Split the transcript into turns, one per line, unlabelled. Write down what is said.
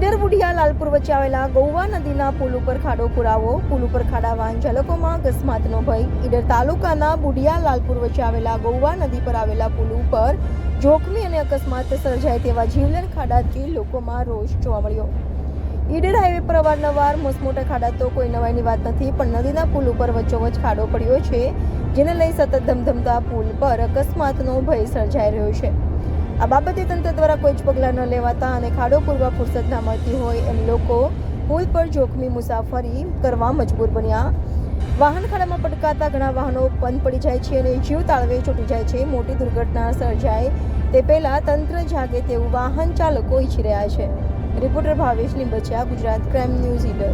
વચ્ચે આવેલા ગૌવા નદીના પુલ ઉપર ખાડો પુરાવો. પુલ ઉપર ખાડા વાહન ચાલકોમાં અકસ્માતનો ભય. ઈડર તાલુકાના બુઢિયા લાલપુર વચ્ચે આવેલા ગૌવા નદી પર આવેલા પુલ ઉપર જોખમી અને અકસ્માત સર્જાય તેવા જીવલેણ ખાડાથી લોકોમાં રોષ જોવા મળ્યો. ઈડર હાઈવે પર અવારનવાર મોસમોટા ખાડા તો કોઈ નવાઈની વાત નથી, પણ નદીના પુલ ઉપર વચ્ચોવચ્ચ ખાડો પડ્યો છે, જેને લઈ સતત ધમધમતા પુલ પર અકસ્માતનો ભય સર્જાઈ રહ્યો છે. આ બાબતે તંત્ર દ્વારા કોઈ જ પગલાં ન લેવાતા અને ખાડો પૂરવા ફુરસદ ના મળતી હોય એમ લોકો પુલ પર જોખમી મુસાફરી કરવા મજબૂર બન્યા. વાહન ખાડામાં પટકાતા ઘણા વાહનો બંધ પડી જાય છે અને જીવ તાળવે છૂટી જાય છે. મોટી દુર્ઘટના સર્જાય તે પહેલા તંત્ર જાગે તેવું વાહન ચાલકો ઈચ્છી રહ્યા છે. Reporter Bhavesh Limbachiya, Gujarat crime news Idar.